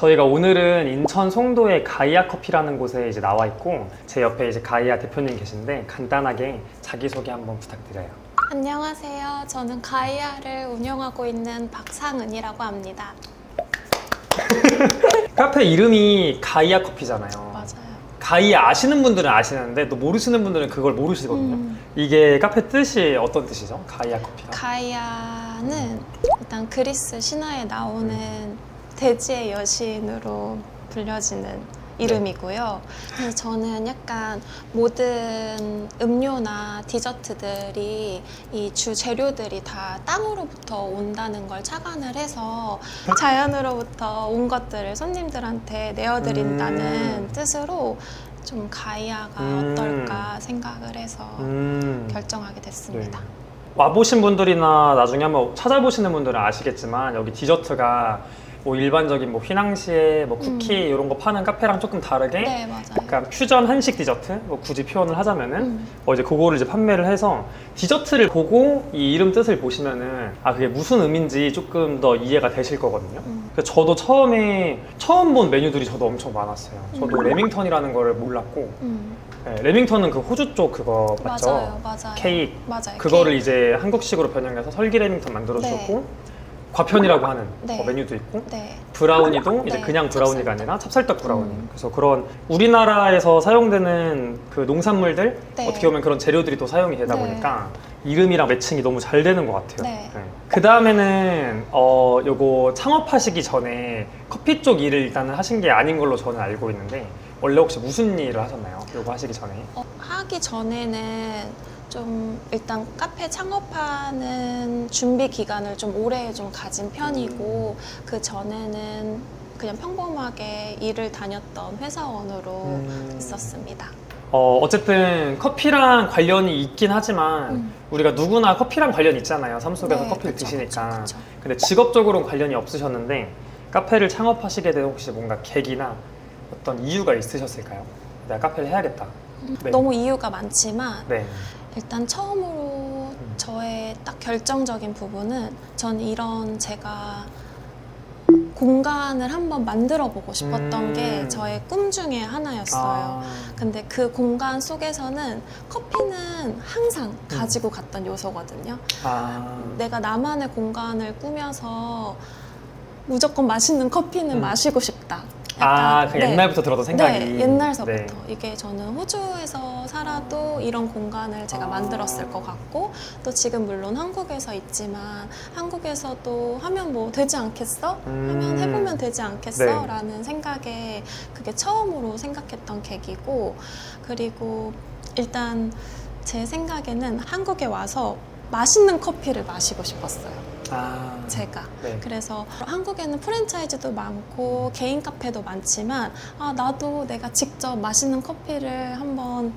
저희가 오늘은 인천 송도의 가이아 커피라는 곳에 이제 나와 있고 제 옆에 이제 가이아 대표님 계신데 간단하게 자기소개 한번 부탁드려요. 안녕하세요. 저는 가이아를 운영하고 있는 박상은이라고 합니다. 카페 이름이 가이아 커피잖아요. 맞아요. 가이아 아시는 분들은 아시는데 또 모르시는 분들은 그걸 모르시거든요. 음. 이게 카페 뜻이 어떤 뜻이죠? 가이아 커피가? 가이아는 일단 그리스 신화에 나오는 대지의 여신으로 불려지는 이름이고요. 그래서 저는 약간 모든 음료나 디저트들이 이 주 재료들이 다 땅으로부터 온다는 걸 착안을 해서 자연으로부터 온 것들을 손님들한테 내어드린다는 음. 뜻으로 좀 가이아가 음. 어떨까 생각을 해서 음. 결정하게 됐습니다. 네. 와보신 분들이나 나중에 한번 찾아보시는 분들은 아시겠지만 여기 디저트가 뭐 일반적인 뭐 휘낭시에 뭐 쿠키 이런 거 파는 카페랑 조금 다르게 음. 네, 맞아요. 약간 퓨전 한식 디저트 뭐 굳이 표현을 하자면은 음. 어 이제 그거를 이제 판매를 해서 디저트를 보고 이 이름 뜻을 보시면은 아 그게 무슨 의미인지 조금 더 이해가 되실 거거든요. 음. 그래서 저도 처음에 처음 본 메뉴들이 저도 엄청 많았어요. 저도 음. 레밍턴이라는 거를 몰랐고 음. 네, 레밍턴은 그 호주 쪽 그거 맞죠? 맞아요, 맞아요. 케이크 맞아요. 그거를 케이크. 이제 한국식으로 변형해서 설기 레밍턴 만들어주셨고 네. 과편이라고 하는 네. 어, 메뉴도 있고 네. 브라우니도 이제 네, 그냥 브라우니가 찹쌀떡. 아니라 찹쌀떡 브라우니. 음. 그래서 그런 우리나라에서 사용되는 그 농산물들 네. 어떻게 보면 그런 재료들이 또 사용이 되다 네. 보니까 이름이랑 매칭이 너무 잘 되는 것 같아요. 네. 그 다음에는 어 요거 창업하시기 전에 커피 쪽 일을 일단은 하신 게 아닌 걸로 저는 알고 있는데 원래 혹시 무슨 일을 하셨나요? 요거 하시기 전에? 어, 하기 전에는 좀 일단 카페 창업하는 준비 기간을 좀 오래 좀 가진 편이고 그 전에는 그냥 평범하게 일을 다녔던 회사원으로 음. 있었습니다. 어, 어쨌든 커피랑 관련이 있긴 하지만 음. 우리가 누구나 커피랑 관련이 있잖아요. 삶 속에서 네, 커피를 그쵸, 드시니까. 그쵸, 그쵸. 근데 직업적으로는 관련이 없으셨는데 카페를 창업하시게 된 혹시 뭔가 계기나 어떤 이유가 있으셨을까요? 내가 카페를 해야겠다. 네. 너무 이유가 많지만 네. 일단 처음으로 저의 딱 결정적인 부분은 전 이런 제가 공간을 한번 만들어 보고 싶었던 음. 게 저의 꿈 중에 하나였어요. 아, 근데 그 공간 속에서는 커피는 항상 가지고 갔던 요소거든요. 아. 내가 나만의 공간을 꾸며서 무조건 맛있는 커피는 음. 마시고 싶다. 아, 그 네. 옛날부터 들었던 생각이. 네, 옛날서부터 네. 이게 저는 호주에서 살아도 이런 공간을 제가 아. 만들었을 것 같고 또 지금 물론 한국에서 있지만 한국에서도 하면 뭐 되지 않겠어? 하면 음. 해보면 되지 않겠어? 네. 라는 생각에 그게 처음으로 생각했던 계기고 그리고 일단 제 생각에는 한국에 와서 맛있는 커피를 마시고 싶었어요. 아. 제가. 네. 그래서 한국에는 프랜차이즈도 많고 개인 카페도 많지만 아 나도 내가 직접 맛있는 커피를 한번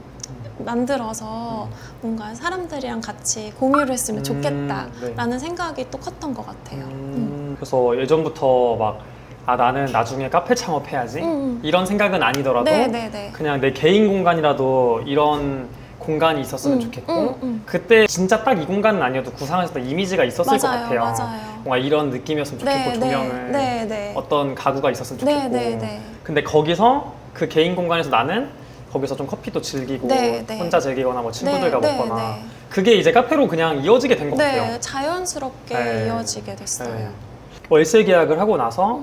만들어서 뭔가 사람들이랑 같이 공유를 했으면 음, 좋겠다라는 네. 생각이 또 컸던 것 같아요. 음. 음, 그래서 예전부터 막, 아, 나는 나중에 카페 창업해야지. 음. 이런 생각은 아니더라도 네 네 네. 그냥 내 개인 공간이라도 이런 공간이 있었으면 음, 좋겠고 음, 음. 그때 진짜 딱 이 공간은 아니어도 구상하셨던 이미지가 있었을 것 맞아요, 같아요. 맞아요. 뭔가 이런 느낌이었으면 좋겠고 네, 조명을 네, 네. 어떤 가구가 있었으면 네, 좋겠고 네, 네. 근데 거기서 그 개인 공간에서 나는 거기서 좀 커피도 즐기고 네, 네. 혼자 즐기거나 뭐 친구들과 네, 먹거나 네, 그게 이제 카페로 그냥 이어지게 된 것 네, 같아요. 자연스럽게 네. 이어지게 됐어요. 네. 월세 계약을 하고 나서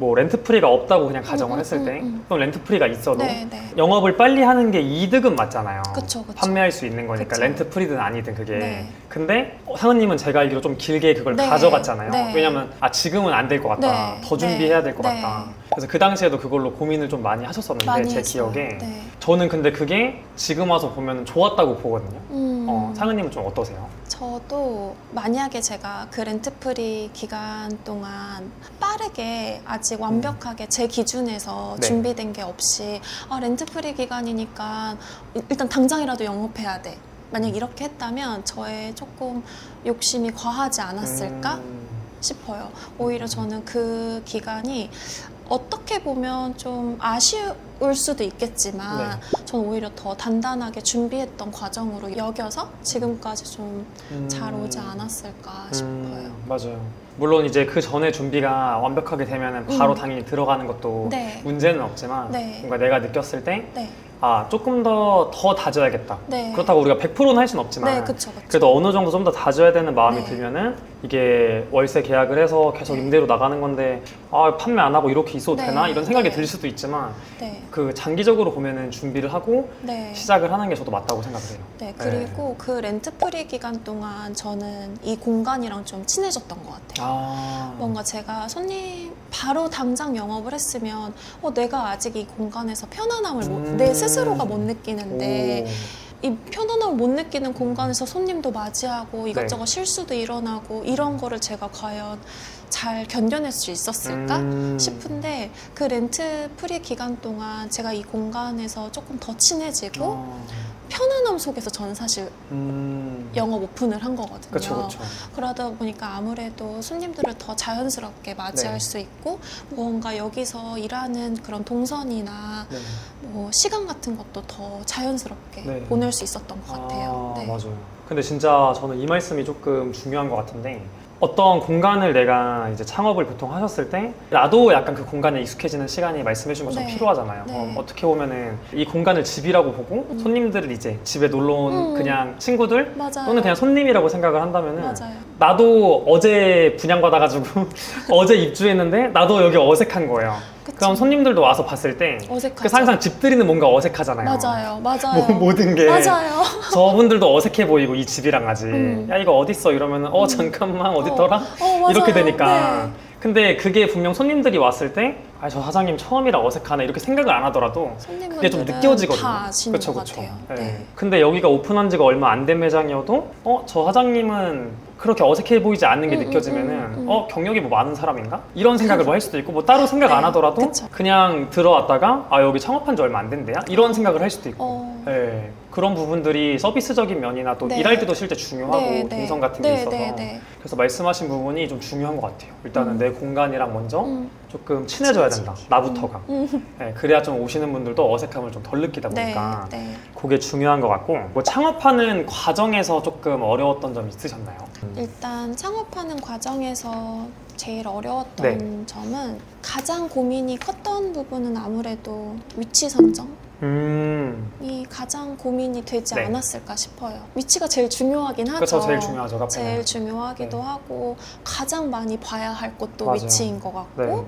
뭐 렌트 프리가 없다고 그냥 가정을 음, 음, 했을 때 음, 음. 그럼 렌트 프리가 있어도 네, 네. 영업을 빨리 하는 게 이득은 맞잖아요. 그쵸, 그쵸. 판매할 수 있는 거니까 그쵸. 렌트 프리든 아니든 그게. 네. 근데 어, 상은님은 제가 알기로 좀 길게 그걸 네. 가져갔잖아요. 네. 왜냐면 아 지금은 안 될 것 같다. 네. 더 준비해야 네. 될것 네. 같다. 그래서 그 당시에도 그걸로 고민을 좀 많이 하셨었는데 많이 제 했어요. 기억에 네. 저는 근데 그게 지금 와서 보면 좋았다고 보거든요. 음. 어, 상은님은 좀 어떠세요? 저도 만약에 제가 그 렌트프리 기간 동안 빠르게 아직 완벽하게 제 기준에서 네. 준비된 게 없이 아, 렌트프리 기간이니까 일단 당장이라도 영업해야 돼. 만약 이렇게 했다면 저의 조금 욕심이 과하지 않았을까 음, 싶어요. 오히려 저는 그 기간이 어떻게 보면 좀 아쉬울 수도 있겠지만 네. 저는 오히려 더 단단하게 준비했던 과정으로 여겨서 지금까지 좀잘 음. 오지 않았을까 싶어요. 음, 맞아요. 물론 이제 그 전에 준비가 완벽하게 되면 바로 음. 당연히 들어가는 것도 네. 문제는 없지만 네. 뭔가 내가 느꼈을 때 네. 아 조금 더 더 다져야겠다. 네. 그렇다고 우리가 100%는 할 수는 없지만 네, 그쵸, 그쵸. 그래도 어느 정도 좀 더 다져야 되는 마음이 네. 들면은 이게 월세 계약을 해서 계속 네. 임대로 나가는 건데 아 판매 안 하고 이렇게 있어도 네. 되나 이런 생각이 네. 들 수도 있지만 네. 그 장기적으로 보면은 준비를 하고 네. 시작을 하는 게 저도 맞다고 생각해요. 네, 그리고 그 렌트 프리 기간 동안 저는 이 공간이랑 좀 친해졌던 것 같아요. 아 뭔가 제가 손님 바로 당장 영업을 했으면 어, 내가 아직 이 공간에서 편안함을 못- 음. 내 스스로 가 못 느끼는데 오. 이 편안함을 못 느끼는 공간에서 손님도 맞이하고 이것저것 네. 실수도 일어나고 이런 거를 제가 과연 잘 견뎌낼 수 있었을까 음. 싶은데 그 렌트 프리 기간 동안 제가 이 공간에서 조금 더 친해지고 어. 편안함 속에서 저는 사실 음. 영업 오픈을 한 거거든요. 그렇죠, 그렇죠. 그러다 보니까 아무래도 손님들을 더 자연스럽게 맞이할 네. 수 있고 뭔가 여기서 일하는 그런 동선이나 네. 뭐 시간 같은 것도 더 자연스럽게 네. 보낼 수 있었던 것 같아요. 아, 네. 맞아요. 근데 진짜 저는 이 말씀이 조금 중요한 것 같은데 어떤 공간을 내가 이제 창업을 보통 하셨을 때 나도 약간 그 공간에 익숙해지는 시간이 말씀해 주신 것처럼 네. 필요하잖아요. 네. 어, 어떻게 보면은 이 공간을 집이라고 보고 음. 손님들을 이제 집에 놀러 온 음. 그냥 친구들 맞아요. 또는 그냥 손님이라고 생각을 한다면은 맞아요. 나도 어제 분양 받아가지고 어제 입주했는데 나도 여기 어색한 거예요. 그쵸. 그럼 손님들도 와서 봤을 때 어색하죠. 그래서 항상 집들이는 뭔가 어색하잖아요. 맞아요. 맞아요. 뭐, 모든 게 맞아요. 저분들도 어색해 보이고 이 집이랑 아직 음. 야 이거 어딨어 이러면 어 잠깐만 어딨더라 어, 맞아요. 이렇게 되니까 네. 근데 그게 분명 손님들이 왔을 때아저 사장님 처음이라 어색하나 이렇게 생각을 안 하더라도 손님분들은 그게 좀 느껴지거든요. 다 아시는 그쵸, 것 그쵸. 같아요. 네. 네. 근데 여기가 오픈한 지가 얼마 안 된 매장이어도 어 저 사장님은 그렇게 어색해 보이지 않는 게 음, 느껴지면은 음, 음, 음. 어 경력이 뭐 많은 사람인가 이런 생각을 뭐 할 수도 있고 뭐 따로 생각 안 네, 하더라도 그쵸. 그냥 들어왔다가 아 여기 창업한 지 얼마 안 된대야 이런 생각을 할 수도 있고 어. 네, 그런 부분들이 서비스적인 면이나 또 네. 일할 때도 실제 중요하고 네, 네. 동선 같은 게 네, 있어서 네, 네. 그래서 말씀하신 부분이 좀 중요한 것 같아요. 일단은 음. 내 공간이랑 먼저 음. 조금 친해져야 된다. 나부터가. 음. 네, 그래야 좀 오시는 분들도 어색함을 좀 덜 느끼다 네, 보니까 네. 그게 중요한 것 같고 뭐 창업하는 과정에서 조금 어려웠던 점 있으셨나요? 일단 창업하는 과정에서 제일 어려웠던 네. 점은 가장 고민이 컸던 부분은 아무래도 위치 선정이 음, 가장 고민이 되지 네. 않았을까 싶어요. 위치가 제일 중요하긴 하죠. 그렇죠. 제일 중요하죠. 카페는. 제일 중요하기도 네. 하고 가장 많이 봐야 할 곳도 맞아요. 위치인 것 같고 네.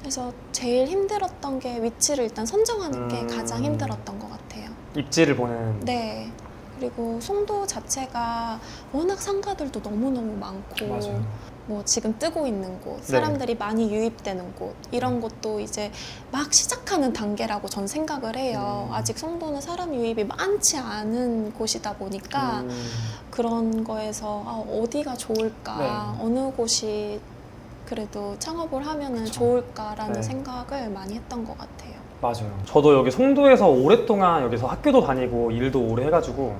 그래서 제일 힘들었던 게 위치를 일단 선정하는 게 음. 가장 힘들었던 것 같아요. 입지를 보는. 네. 그리고 송도 자체가 워낙 상가들도 너무너무 많고 맞아요. 뭐 지금 뜨고 있는 곳, 네. 사람들이 많이 유입되는 곳 이런 곳도 이제 막 시작하는 단계라고 전 생각을 해요. 음. 아직 송도는 사람 유입이 많지 않은 곳이다 보니까 음, 그런 거에서 아, 어디가 좋을까, 네. 어느 곳이 그래도 창업을 하면은 그쵸. 좋을까라는 네. 생각을 많이 했던 것 같아요. 맞아요. 저도 여기 송도에서 오랫동안 여기서 학교도 다니고 일도 오래 해가지고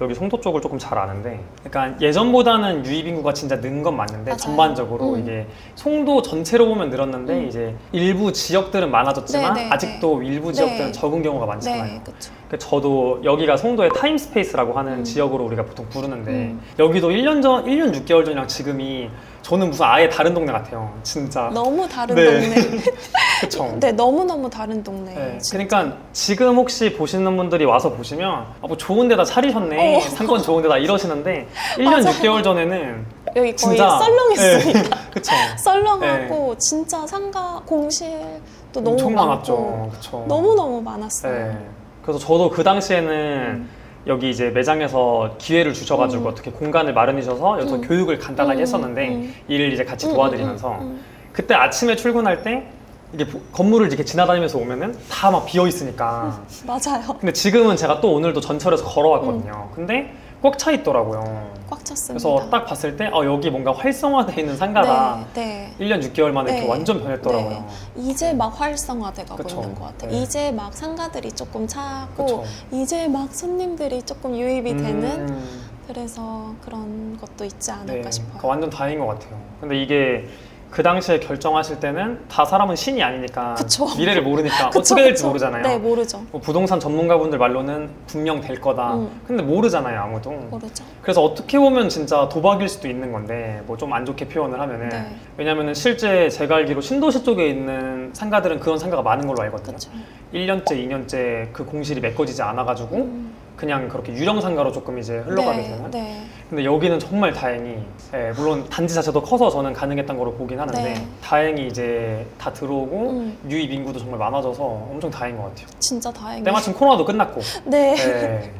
여기 송도 쪽을 조금 잘 아는데 약간 예전보다는 유입 인구가 진짜 는 건 맞는데 맞아요. 전반적으로 음. 이게 송도 전체로 보면 늘었는데 음. 이제 일부 지역들은 많아졌지만 네, 네, 아직도 일부 네. 지역들은 적은 경우가 많잖아요. 네, 그렇죠. 그러니까 저도 여기가 송도의 타임스페이스라고 하는 음. 지역으로 우리가 보통 부르는데 음. 여기도 1년 전, 1년 6개월 전이랑 지금이 저는 무슨 아예 다른 동네 같아요. 진짜. 너무 다른 네. 동네. 그쵸. 네, 너무 너무 다른 동네. 네. 그러니까 지금 혹시 보시는 분들이 와서 보시면 아, 뭐 좋은 데다 차리셨네 어. 상권 좋은 데다 이러시는데 1년 맞아요. 6개월 전에는 여기 거의 진짜 썰렁했으니까 네, 그쵸 썰렁하고 진짜 상가 공실도 너무 엄청 많았죠 그쵸 너무 너무 많았어요. 네. 그래서 저도 그 당시에는 음. 여기 이제 매장에서 기회를 주셔가지고 음. 어떻게 공간을 마련해주셔서 여기서 음. 교육을 간단하게 음, 했었는데 음. 일을 이제 같이 음, 도와드리면서 음, 음, 그때 아침에 출근할 때 이게 보- 건물을 이렇게 지나다니면서 오면은 다 막 비어 있으니까 음. 맞아요. 근데 지금은 제가 또 오늘도 전철에서 걸어왔거든요. 근데 꽉 차 있더라고요. 꽉 찼습니다. 그래서 딱 봤을 때 어, 여기 뭔가 활성화되어 있는 상가다. 네, 1년 6개월 만에 이렇게 네. 완전 변했더라고요. 네. 이제 막 활성화돼가고 그쵸. 있는 것 같아요. 네. 이제 막 상가들이 조금 차고 그쵸. 이제 막 손님들이 조금 유입이 되는 음, 그래서 그런 것도 있지 네, 않을까 싶어요. 그러니까 완전 다행인 것 같아요. 근데 이게 그 당시에 결정하실 때는 다 사람은 신이 아니니까 그쵸. 미래를 모르니까 그쵸, 어떻게 될지 그쵸. 모르잖아요. 네, 모르죠. 뭐 부동산 전문가분들 말로는 분명 될 거다. 음. 근데 모르잖아요, 아무도. 모르죠. 그래서 어떻게 보면 진짜 도박일 수도 있는 건데 뭐 좀 안 좋게 표현을 하면은 네. 왜냐면은 실제 제가 알기로 신도시 쪽에 있는 상가들은 그런 상가가 많은 걸로 알거든요. 그렇죠. 1년째, 2년째 그 공실이 메꿔지지 않아가지고 음. 그냥 그렇게 유령 상가로 조금 이제 흘러가게 네, 되는. 네. 근데 여기는 정말 다행히 예, 물론 단지 자체도 커서 저는 가능했던 거로 보긴 하는데 네. 다행히 이제 다 들어오고 음. 유입 인구도 정말 많아져서 엄청 다행인 것 같아요. 진짜 다행이에요. 때마침 코로나도 끝났고. 네. 예.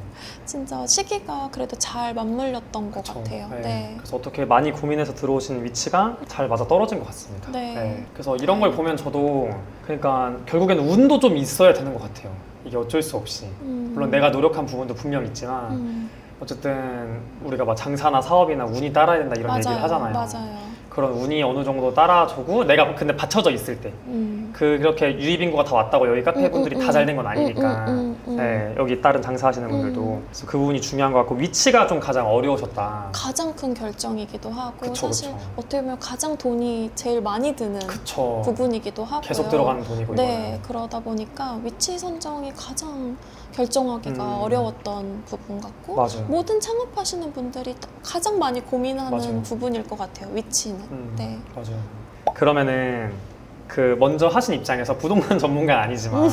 진짜 시기가 그래도 잘 맞물렸던 것 그쵸. 같아요. 네. 네. 그래서 어떻게 많이 고민해서 들어오신 위치가 잘 맞아 떨어진 것 같습니다. 네. 그래서 이런 걸 보면 저도 그러니까 결국에는 운도 좀 있어야 되는 것 같아요. 이게 어쩔 수 없이. 음. 물론 내가 노력한 부분도 분명 있지만 음. 어쨌든 우리가 막 장사나 사업이나 운이 따라야 된다 이런 얘기를 하잖아요. 맞아요. 그런 운이 어느 정도 따라주고 내가 근데 받쳐져 있을 때 음. 그렇게 유입 인구가 다 왔다고 여기 카페 음, 분들이 음, 다잘 된 건 아니니까 음, 음. 네, 여기 다른 장사하시는 분들도 음. 그래서 그 부분이 중요한 것 같고 위치가 좀 가장 어려우셨다. 가장 큰 결정이기도 하고 그쵸, 사실 그쵸. 어떻게 보면 가장 돈이 제일 많이 드는 그쵸. 부분이기도 하고요. 계속 들어가는 돈이고 네, 이거는. 그러다 보니까 위치 선정이 가장 결정하기가 음. 어려웠던 부분 같고 맞아요. 모든 창업하시는 분들이 가장 많이 고민하는 맞아요. 부분일 것 같아요. 위치는. 음, 네. 맞아요. 그러면은 그 먼저 하신 입장에서 부동산 전문가는 아니지만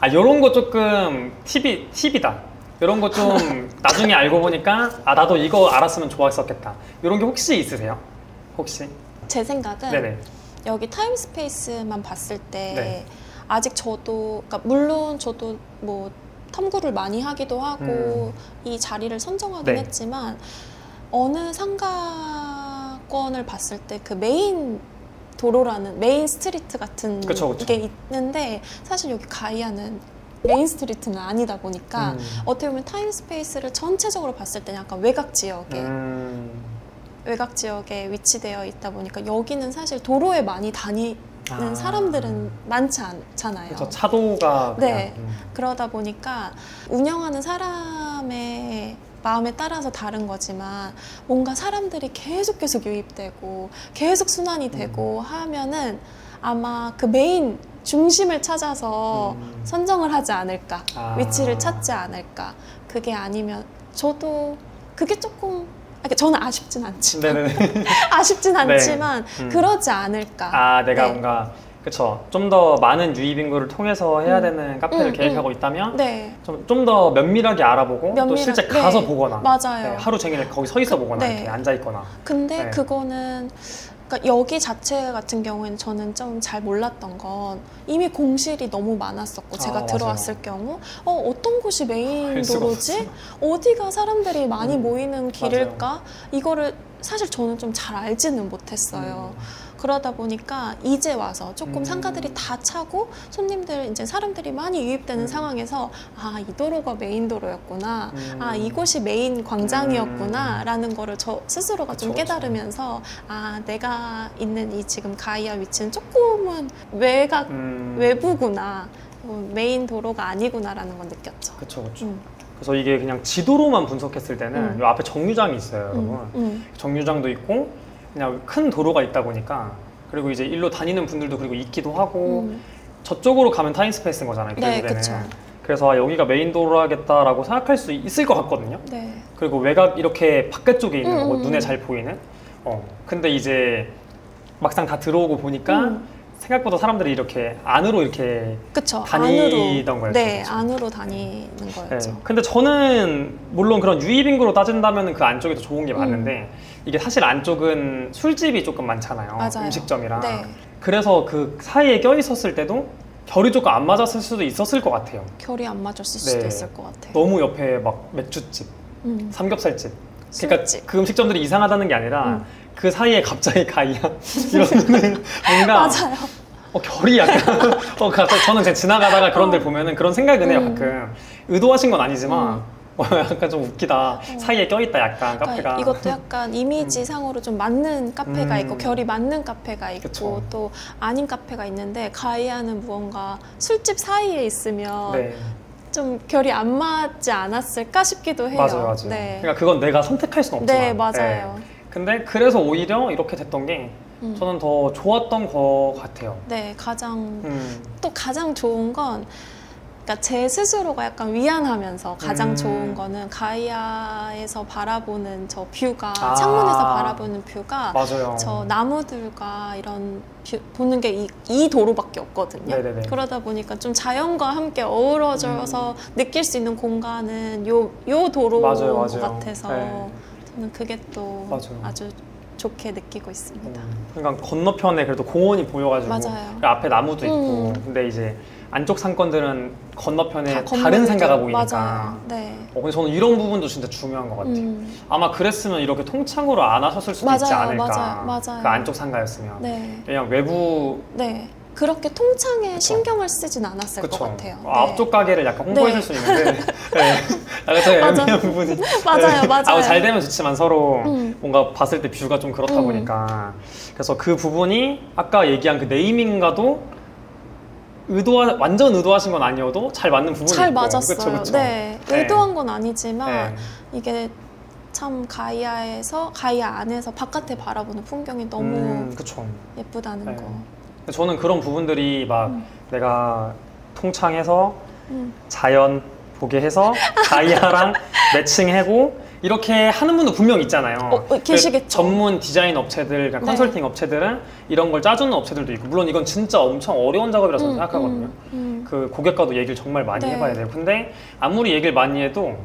아 이런 거 조금 팁이 팁이다. 이런 거 좀 나중에 알고 보니까 아 나도 이거 알았으면 좋았었겠다. 이런 게 혹시 있으세요? 혹시? 제 생각은 네네. 여기 타임스페이스만 봤을 때 네. 아직 저도 그러니까 물론 저도 뭐 탐구를 많이 하기도 하고 이 자리를 선정하긴 음. 네. 했지만 어느 상가권을 봤을 때 그 메인 도로라는 메인 스트리트 같은 그쵸, 그쵸. 게 있는데 사실 여기 가이아는 메인 스트리트는 아니다 보니까 음. 어떻게 보면 타임 스페이스를 전체적으로 봤을 때 약간 외곽 지역에 음. 외곽 지역에 위치되어 있다 보니까 여기는 사실 도로에 많이 다니는 아. 사람들은 많지 않잖아요. 그렇죠. 차도가 그냥, 네. 음. 그러다 보니까 운영하는 사람의 마음에 따라서 다른 거지만 뭔가 사람들이 계속 계속 유입되고 계속 순환이 되고 음. 하면은 아마 그 메인 중심을 찾아서 음. 선정을 하지 않을까 아. 위치를 찾지 않을까 그게 아니면 저도 그게 조금 아, 저는 아쉽진 않지만. 아쉽진 않지만 음. 그러지 않을까 아 내가 네. 뭔가 그쵸. 좀더 많은 유입 인구를 통해서 해야 음. 되는 카페를 음, 계획하고 있다면 네 좀 더 면밀하게 알아보고 또 면밀하- 실제 네. 가서 보거나 맞아요. 네, 하루 종일 거기 서 있어 보거나 네. 이렇게 앉아 있거나 근데 네. 그거는 그러니까 여기 자체 같은 경우에는 저는 좀 잘 몰랐던 건 이미 공실이 너무 많았었고 제가 아, 들어왔을 경우 어 어떤 곳이 메인 알 수가 도로지 어디가 사람들이 많이 음, 모이는 길일까 이거를 사실 저는 좀 잘 알지는 못했어요. 그러다 보니까 이제 와서 조금 음. 상가들이 다 차고 손님들 이제 사람들이 많이 유입되는 음. 상황에서 아 이 도로가 메인 도로였구나 음. 아 이곳이 메인 광장이었구나라는 거를 저 스스로가 좀 그쵸, 그쵸. 깨달으면서 아 내가 있는 이 지금 가이아 위치는 조금은 외곽 음. 외부구나 어, 메인 도로가 아니구나라는 걸 느꼈죠. 그쵸 그쵸. 음, 그래서 이게 그냥 지도로만 분석했을 때는 음. 이 앞에 정류장이 있어요, 여러분. 음, 음, 정류장도 있고 그냥 큰 도로가 있다 보니까 그리고 이제 일로 다니는 분들도 그리고 있기도 하고 음. 저쪽으로 가면 타임스페이스인 거잖아요. 네, 결국에는. 그쵸. 그래서 아, 여기가 메인 도로라겠다라고 생각할 수 있을 것 같거든요. 네. 그리고 외곽 이렇게 바깥 쪽에 있는 음, 거고 음, 눈에 음. 잘 보이는. 어. 근데 이제 막상 다 들어오고 보니까 음. 생각보다 사람들이 이렇게 안으로 이렇게 그쵸. 다니던 거였죠, 네, 그쵸. 안으로 다니는 네. 거였죠. 근데 저는 물론 그런 유입 인구로 따진다면 그 안쪽이 더 좋은 게 음. 맞는데 이게 사실 안쪽은 술집이 조금 많잖아요. 맞아요. 음식점이랑. 네. 그래서 그 사이에 껴 있었을 때도 결이 조금 안 맞았을 수도 있었을 것 같아요. 결이 안 맞았을 수도 네. 있을 것 같아요. 너무 옆에 막 맥주집, 음. 삼겹살집. 그러니까 술집. 그 음식점들이 이상하다는 게 아니라 음. 그 사이에 갑자기 가이야 이러면은 뭔가 맞아요. 어, 결이 약간 어, 갑자기 저는 그냥 지나가다가 그런 데 어. 보면은 그런 생각은 해요 음. 가끔 의도하신 건 아니지만 음. 어, 약간 좀 웃기다 사이에 껴있다 약간 카페가 그러니까 이것도 약간 이미지 상으로 좀 맞는 카페가 음. 있고 결이 맞는 카페가 있고 그쵸. 또 아닌 카페가 있는데 가이아는 무언가 술집 사이에 있으면 네 좀 결이 안 맞지 않았을까 싶기도 해요. 맞아요 맞아요 네. 그러니까 그건 내가 선택할 수는 없지만 네, 맞아요. 근데 그래서 오히려 이렇게 됐던 게 음. 저는 더 좋았던 것 같아요. 네, 가장 음. 또 가장 좋은 건 그러니까 제 스스로가 약간 위안하면서 가장 음. 좋은 거는 가이아에서 바라보는 저 뷰가 아. 창문에서 바라보는 뷰가 맞아요. 저 나무들과 이런 뷰, 보는 게이이 도로밖에 없거든요. 네네네. 그러다 보니까 좀 자연과 함께 어우러져서 느낄 수 있는 공간은 요, 요 도로인 맞아요, 것 맞아요. 같아서 네. 저는 그게 또 맞아요. 아주 좋게 느끼고 있습니다. 음. 그러니까 건너편에 그래도 공원이 보여가지고 맞아요. 그 앞에 나무도 있고 음. 근데 이제 안쪽 산권들은 건너편에 다 네, 다른 건너죠. 상가가 보이니까 맞아요. 네. 어, 근데 저는 이런 부분도 진짜 중요한 것 같아요. 음. 아마 그랬으면 이렇게 통창으로 안 하셨을 수도 있지 맞아요, 않을까. 맞아요, 맞아요. 그 안쪽 상가였으면. 네. 그냥 외부 네. 그렇게 통창에. 신경을 쓰진 않았을 그쵸. 것 같아요. 아, 네. 앞쪽 가게를 약간 홍보했을 네. 수 있는데 네. 약간 되게 맞아. 애매한 부분이 맞아요, 네. 맞아요. 아, 잘 되면 좋지만 서로 음. 뭔가 봤을 때 뷰가 좀 그렇다 음. 보니까 그래서 그 부분이 아까 얘기한 그 네이밍과도 의도하 완전 의도하신 건 아니어도 잘 맞는 부분이 잘 있고. 맞았어요. 그쵸, 그쵸. 네. 네. 의도한 건 아니지만 네. 이게 참 가이아에서 가이아 안에서 바깥에 바라보는 풍경이 너무 음, 그쵸. 예쁘다는 네. 거. 저는 그런 부분들이 막 음. 내가 통창해서 음. 자연 보게 해서 가이아랑 매칭하고 이렇게 하는 분도 분명 있잖아요. 어, 어, 계시겠죠. 그 전문 디자인 업체들, 그러니까 네. 컨설팅 업체들은 이런 걸 짜주는 업체들도 있고 물론 이건 진짜 엄청 어려운 작업이라고 저는 음, 생각하거든요. 음, 음. 그 고객과도 얘기를 정말 많이 네. 해봐야 돼요. 근데 아무리 얘기를 많이 해도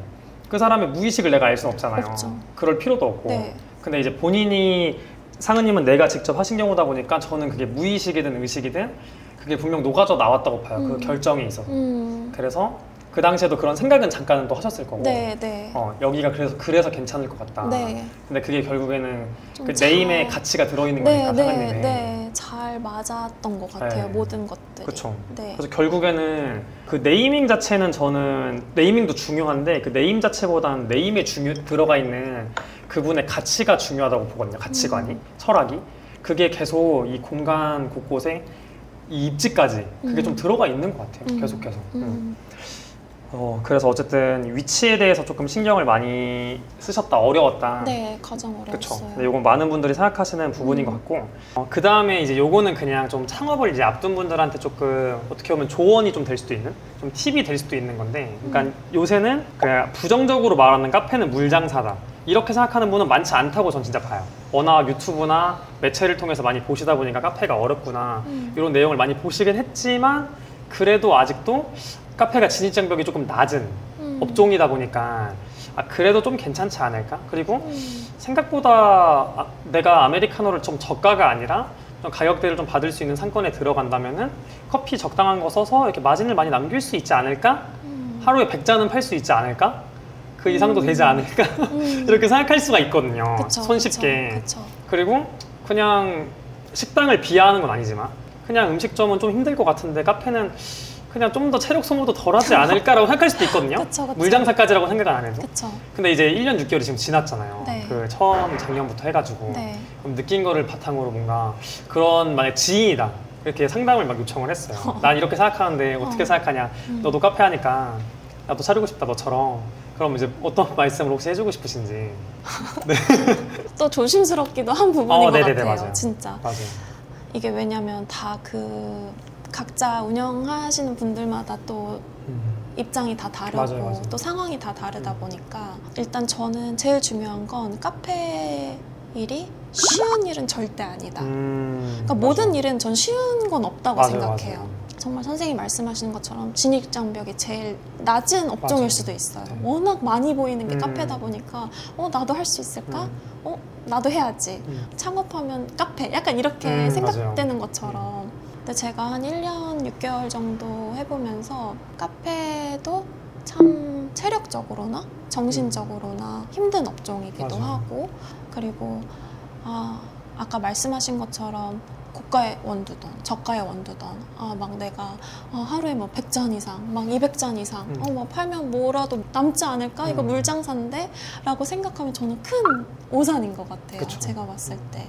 그 사람의 무의식을 내가 알 수는 없잖아요. 없죠. 그럴 필요도 없고. 네. 근데 이제 본인이 상은님은 내가 직접 하신 경우다 보니까 저는 그게 무의식이든 의식이든 그게 분명 녹아져 나왔다고 봐요. 그 음. 결정에 있어서. 음. 그래서 그 당시에도 그런 생각은 잠깐은 또 하셨을 거고. 네, 네. 어, 여기가 그래서 그래서 괜찮을 것 같다. 네. 근데 그게 결국에는 좀 그 잘- 네임의 가치가 들어있는 네, 거니까 네, 사장님의. 네. 잘 맞았던 것 같아요. 네. 모든 것들이. 그쵸. 네. 그래서 결국에는 그 네이밍 자체는 저는 네이밍도 중요한데 그 네임 자체보다는 네임에 중요 들어가 있는 그분의 가치가 중요하다고 보거든요. 가치관이 음. 철학이 그게 계속 이 공간 곳곳에 이 입지까지 그게 음. 좀 들어가 있는 것 같아요. 음. 계속해서. 음. 음. 어, 그래서 어쨌든 위치에 대해서 조금 신경을 많이 쓰셨다 어려웠다. 네, 가장 그렇죠. 어려웠어요. 근데 이건 많은 분들이 생각하시는 부분인 음. 것 같고 그 다음에 이제 요거는 그냥 좀 창업을 이제 앞둔 분들한테 조금 어떻게 보면 조언이 좀 될 수도 있는 좀 팁이 될 수도 있는 건데 그러니까 음. 요새는 그냥 부정적으로 말하는 카페는 물장사다 이렇게 생각하는 분은 많지 않다고 전 진짜 봐요. 워낙 유튜브나 매체를 통해서 많이 보시다 보니까 카페가 어렵구나 음. 이런 내용을 많이 보시긴 했지만 그래도 아직도 카페가 진입장벽이 조금 낮은 음. 업종이다 보니까 아, 그래도 좀 괜찮지 않을까? 그리고 음. 생각보다 아, 내가 아메리카노를 좀 저가가 아니라 좀 가격대를 좀 받을 수 있는 상권에 들어간다면은 커피 적당한 거 써서 이렇게 마진을 많이 남길 수 있지 않을까? 음. 하루에 100잔은 팔 수 있지 않을까? 그 이상도 음. 되지 않을까? 음. 이렇게 생각할 수가 있거든요. 그쵸, 손쉽게. 그쵸, 그쵸. 그리고 그냥 식당을 비하하는 건 아니지만 그냥 음식점은 좀 힘들 것 같은데 카페는 그냥 좀 더 체력 소모도 덜하지 않을까라고 생각할 수도 있거든요. 그쵸, 그쵸. 물장사까지라고 생각 안 해도. 그쵸. 근데 이제 1년 6개월이 지금 지났잖아요. 네. 그 처음 작년부터 해가지고 네. 그럼 느낀 거를 바탕으로 뭔가 그런 만약 지인이다 이렇게 상담을 막 요청을 했어요. 난 이렇게 생각하는데 어떻게 어. 생각하냐? 음. 너도 카페 하니까 나도 차리고 싶다 너처럼. 그럼 이제 어떤 말씀을 혹시 해주고 싶으신지. 또 조심스럽기도 한 부분인 어, 것 네네네, 같아요. 맞아요. 진짜. 맞아요. 이게 왜냐면 다 그 각자 운영하시는 분들마다 또 음. 입장이 다 다르고 맞아요, 맞아요. 또 상황이 다 다르다 음. 보니까 일단 저는 제일 중요한 건 카페 일이 쉬운 일은 절대 아니다. 음, 그러니까. 모든 일은 전 쉬운 건 없다고 맞아요, 생각해요. 맞아요. 정말 선생님이 말씀하시는 것처럼 진입 장벽이 제일 낮은 업종일 맞아요. 수도 있어요. 네. 워낙 많이 보이는 게 음. 카페다 보니까 어 나도 할 수 있을까? 음. 어 나도 해야지. 음. 창업하면 카페 약간 이렇게 음, 생각되는 맞아요. 것처럼 근데 제가 한 1년 6개월 정도 해보면서 카페도 참 체력적으로나 정신적으로나 힘든 업종이기도 맞아요. 하고 그리고 아, 아까 말씀하신 것처럼 고가의 원두던 저가의 원두던 아 막 내가 어, 하루에 뭐 100잔 이상 막 200잔 이상 음. 어 뭐 팔면 뭐라도 남지 않을까 이거 음. 물장사인데 라고 생각하면 저는 큰 오산인 것 같아요 그쵸. 제가 봤을 때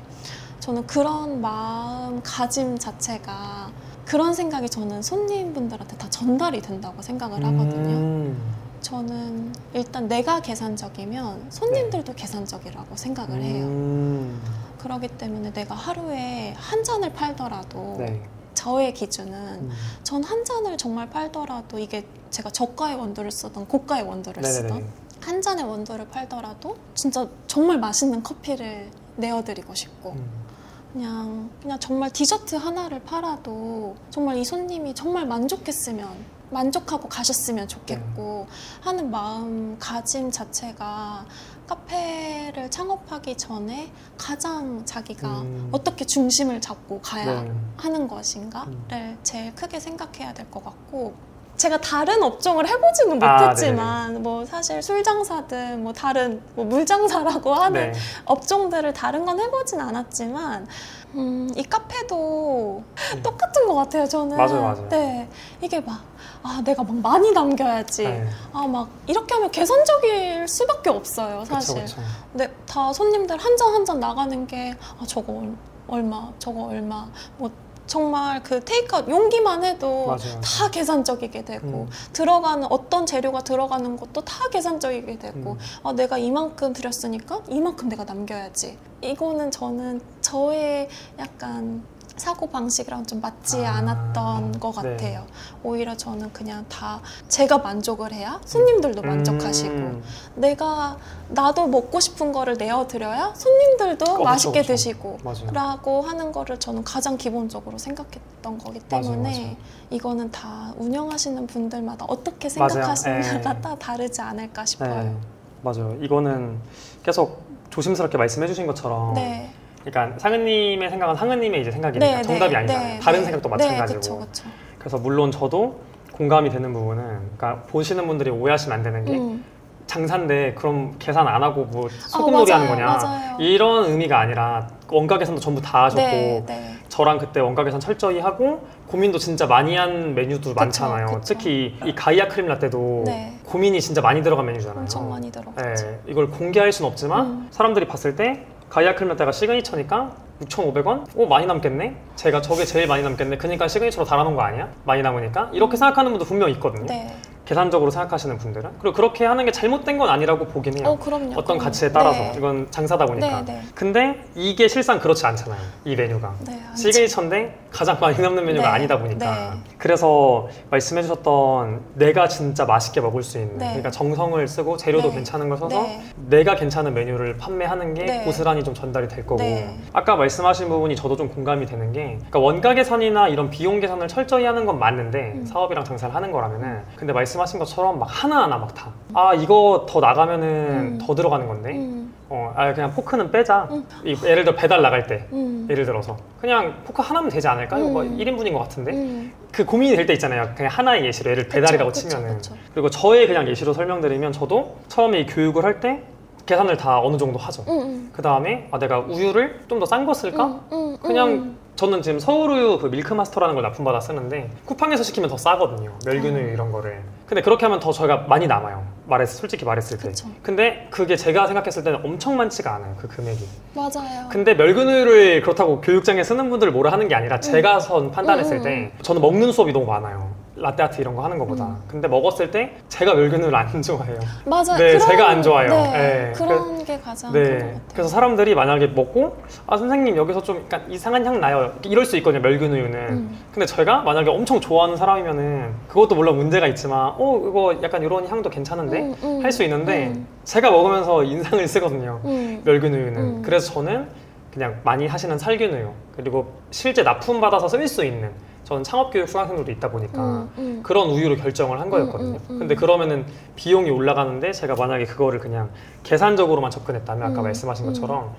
저는 그런 마음 가짐 자체가 그런 생각이 저는 손님분들한테 다 전달이 된다고 생각을 하거든요 음. 저는 일단 내가 계산적이면 손님들도 계산적이라고 생각을 해요 음. 그러기 때문에 내가 하루에 한 잔을 팔더라도 네. 저의 기준은 음. 전 한 잔을 정말 팔더라도 이게 제가 저가의 원두를 쓰던 고가의 원두를 쓰던 네네네. 한 잔의 원두를 팔더라도 진짜 정말 맛있는 커피를 내어드리고 싶고 음. 그냥 그냥 정말 디저트 하나를 팔아도 정말 이 손님이 정말 만족했으면 만족하고 가셨으면 좋겠고 하는 마음가짐 자체가 카페를 창업하기 전에 가장 자기가 음. 어떻게 중심을 잡고 가야 네. 하는 것인가를 음. 제일 크게 생각해야 될 것 같고 제가 다른 업종을 해보지는 아, 못했지만 뭐 사실 술 장사든 뭐 다른 뭐 물 장사라고 하는 네. 업종들을 다른 건 해보진 않았지만 음, 이 카페도 음. 똑같은 것 같아요 저는 맞아요, 맞아요. 네 이게 막 아, 내가 막 많이 남겨야지 네. 아 막 이렇게 하면 계산적일 수밖에 없어요 그쵸, 사실 그쵸. 근데 다 손님들 한 잔 한 잔 나가는 게 아, 저거 얼- 얼마 저거 얼마 뭐 정말 그 테이크아웃 용기만 해도 맞아요. 다 계산적이게 되고 음. 들어가는 어떤 재료가 들어가는 것도 다 계산적이게 되고 음. 아, 내가 이만큼 드렸으니까 이만큼 내가 남겨야지 이거는 저는 저의 약간 사고 방식이랑 좀 맞지 아, 않았던 것 네. 같아요. 오히려 저는 그냥 다 제가 만족을 해야 손님들도 만족하시고 음. 내가 나도 먹고 싶은 거를 내어드려야 손님들도 어, 그쵸, 맛있게 그쵸. 드시고 맞아요. 라고 하는 거를 저는 가장 기본적으로 생각했던 거기 맞아요, 때문에 맞아요. 이거는 다 운영하시는 분들마다 어떻게 맞아요. 생각하시느냐가 네. 다 다르지 않을까 싶어요. 네. 맞아요. 이거는 계속 조심스럽게 말씀해 주신 것처럼 네. 그러니까 상은님의 생각은 상은님의 이제 생각이니까 정답이 아니잖아요. 다른 생각도 마찬가지고. 네, 그렇죠, 그렇죠. 그래서 물론 저도 공감이 되는 부분은 그러니까 보시는 분들이 오해하시면 안 되는 게 음. 장사인데 그럼 계산 안 하고 뭐 아, 소금놀이 하는 맞아요, 거냐 맞아요. 이런 의미가 아니라 원가 계산도 전부 다 하셨고 네, 네. 저랑 그때 원가 계산 철저히 하고 고민도 진짜 많이 한 메뉴도 많잖아요. 그쵸. 특히 이 가이아 크림 라떼도 네. 고민이 진짜 많이 들어간 메뉴잖아요. 엄청 많이 들어갔죠. 네, 이걸 공개할 순 없지만 음. 사람들이 봤을 때 가이아 크림 라떼가 시그니처니까 6,500원? 오 많이 남겠네? 제가 저게 제일 많이 남겠네. 그러니까 시그니처로 달아놓은 거 아니야? 많이 남으니까? 이렇게 생각하는 분도 분명 있거든요. 네. 계산적으로 생각하시는 분들은 그리고 그렇게 하는 게 잘못된 건 아니라고 보긴 해요. 어, 그럼요. 어떤 그럼요. 가치에 따라서 네. 이건 장사다 보니까. 네, 네. 근데 이게 실상 그렇지 않잖아요. 이 메뉴가. 네, 아니죠. 시그니처인데 가장 많이 남는 메뉴가 네, 아니다 보니까 네. 그래서 말씀해주셨던 내가 진짜 맛있게 먹을 수 있는 네. 그러니까 정성을 쓰고 재료도 네. 괜찮은 걸 써서 네. 내가 괜찮은 메뉴를 판매하는 게 네. 고스란히 좀 전달이 될 거고 네. 아까 말씀하신 부분이 저도 좀 공감이 되는 게 그러니까 원가 계산이나 이런 비용 계산을 철저히 하는 건 맞는데 음. 사업이랑 장사를 하는 거라면은 근데 말씀 하신 것처럼 막 하나하나 막 다 아 이거 더 나가면은 음. 더 들어가는 건데 음, 어, 아 그냥 포크는 빼자 음. 이- 예를 들어 배달 나갈 때 음, 예를 들어서 그냥 포크 하나면 되지 않을까? 이거 뭐 음. 1인분인 것 같은데 음. 그 고민이 될 때 있잖아요. 그냥 하나의 예시로 예를 배달이라고 그쵸, 치면은 그쵸, 그쵸. 그리고 저의 그냥 예시로 설명드리면 저도 처음에 이 교육을 할때 계산을 다 어느 정도 하죠. 음, 음. 그 다음에 아, 내가 우유를 좀 더 싼 거 쓸까? 음, 음, 그냥 음. 저는 지금 서울우유 그 밀크마스터라는 걸 납품받아 쓰는데 쿠팡에서 시키면 더 싸거든요. 멸균우유 음. 이런 거를. 근데 그렇게 하면 더 저희가 많이 남아요. 말했 솔직히 말했을 때. 그쵸. 근데 그게 제가 생각했을 때는 엄청 많지가 않아요. 그 금액이. 맞아요. 근데 멸균우유를 그렇다고 교육장에 쓰는 분들을 뭐라 하는 게 아니라 제가 선 판단했을 음, 음, 때 저는 먹는 수업이 너무 많아요. 라떼아트 이런 거 하는 것보다. 음. 근데 먹었을 때 제가 멸균우유를 안 좋아해요. 맞아요. 네, 제가 안 좋아해요. 네, 네, 그런 게 가장 큰 것 네. 같아요. 그래서 사람들이 만약에 먹고 아 선생님 여기서 좀 약간 이상한 향 나요. 이럴 수 있거든요. 멸균우유는. 음. 근데 저희가 만약에 엄청 좋아하는 사람이면은 그것도 물론 문제가 있지만 어 이거 약간 이런 향도 괜찮은데 음, 음, 할 수 있는데 음, 제가 먹으면서 인상을 쓰거든요. 음. 멸균우유는. 음. 그래서 저는 그냥 많이 하시는 살균우유 그리고 실제 납품 받아서 쓸 수 있는 저는 창업교육 수강생들도 있다 보니까 음, 음. 그런 우유로 결정을 한 거였거든요. 음, 음, 음. 근데 그러면은 비용이 올라가는데 제가 만약에 그거를 그냥 계산적으로만 접근했다면 아까 음, 말씀하신 음. 것처럼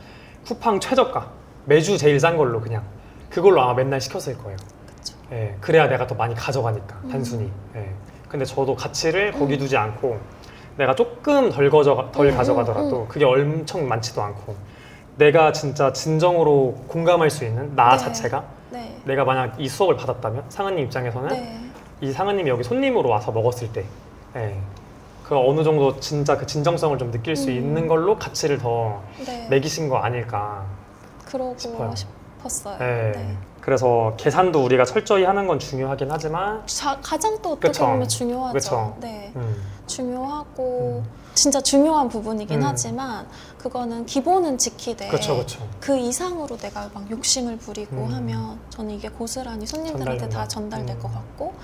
쿠팡 최저가 매주 제일 싼 걸로 그냥 그걸로 아마 맨날 시켰을 거예요. 그쵸. 예, 그래야 내가 더 많이 가져가니까 음. 단순히. 예. 근데 저도 가치를 거기 두지 않고 내가 조금 덜, 가져가, 덜 음, 가져가더라도 음, 그게 엄청 많지도 않고 내가 진짜 진정으로 공감할 수 있는 나 네. 자체가 네. 내가 만약 이 수업을 받았다면 상은님 입장에서는 네. 이 상은님이 여기 손님으로 와서 먹었을 때, 예, 그 어느 정도 진짜 그 진정성을 좀 느낄 수 음. 있는 걸로 가치를 더 네. 매기신 거 아닐까. 그러고 싶어요. 싶었어요. 예. 네. 그래서 계산도 우리가 철저히 하는 건 중요하긴 하지만, 자, 가장 또 어떻게 그쵸. 보면 중요하죠. 그쵸. 네. 음, 중요하고 음. 진짜 중요한 부분이긴 음. 하지만 그거는 기본은 지키되 그렇죠, 그렇죠. 그 이상으로 내가 막 욕심을 부리고 음. 하면 저는 이게 고스란히 손님들한테 전달된다. 다 전달될 음. 것 같고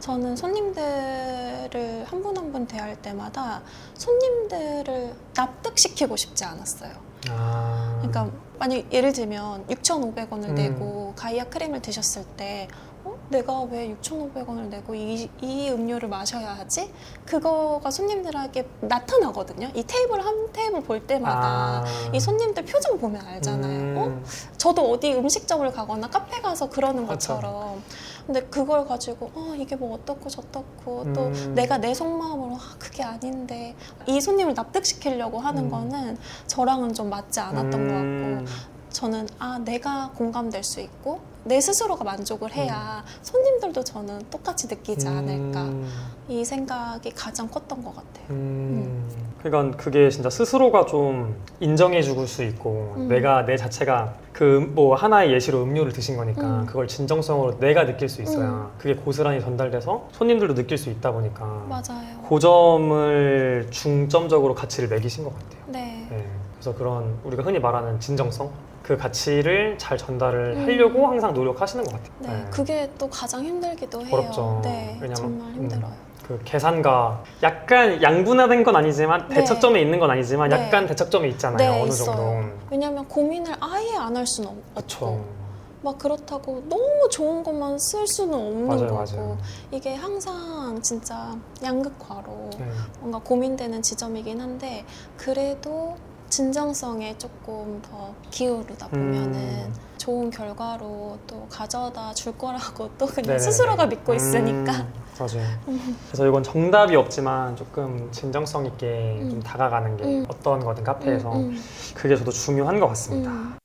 저는 손님들을 한 분 한 분 대할 때마다 손님들을 납득시키고 싶지 않았어요. 아, 그러니까 만약 예를 들면 6,500원을 음. 내고 가이아 크림을 드셨을 때 어? 내가 왜 6,500원을 내고 이, 이 음료를 마셔야 하지? 그거가 손님들에게 나타나거든요. 이 테이블 한 테이블 볼 때마다 아. 이 손님들 표정 보면 알잖아요. 어? 음. 저도 어디 음식점을 가거나 카페 가서 그러는 맞아. 것처럼. 근데 그걸 가지고 어 이게 뭐 어떻고 저떻고 또 음. 내가 내 속마음으로 아, 그게 아닌데 이 손님을 납득시키려고 하는 음. 거는 저랑은 좀 맞지 않았던 것 음. 같고 저는 아 내가 공감될 수 있고 내 스스로가 만족을 해야 손님들도 저는 똑같이 느끼지 않을까 음. 이 생각이 가장 컸던 것 같아요. 음. 그러니까 그게 진짜 스스로가 좀 인정해주고 수 있고 음. 내가 내 자체가 그 뭐 하나의 예시로 음료를 드신 거니까 음. 그걸 진정성으로 내가 느낄 수 있어야 그게 고스란히 전달돼서 손님들도 느낄 수 있다 보니까 맞아요. 그 점을 중점적으로 가치를 매기신 것 같아요. 네. 네. 그래서 그런 우리가 흔히 말하는 진정성 그 가치를 잘 전달을 음. 하려고 항상 노력하시는 것 같아요. 네, 그게 또 가장 힘들기도 해요. 어렵죠. 네, 왜냐면, 정말 힘들어요. 그 계산과 약간 양분화된 건 아니지만 네. 대척점에 있는 건 아니지만 네. 약간 대척점이 있잖아요. 네, 어느 있어요. 정도. 왜냐면 고민을 아예 안 할 수는 없- 그렇죠. 없고 막 그렇다고 너무 좋은 것만 쓸 수는 없는 맞아요, 거고 맞아요. 이게 항상 진짜 양극화로 네. 뭔가 고민되는 지점이긴 한데 그래도 진정성에 조금 더 기울이다 보면은 음. 좋은 결과로 또 가져다 줄 거라고 또 그냥 네네네. 스스로가 믿고 있으니까 음, 맞아요. 그래서 이건 정답이 없지만 조금 진정성 있게 음. 좀 다가가는 게 음. 어떤 거든 카페에서 음, 그게 저도 중요한 것 같습니다. 음.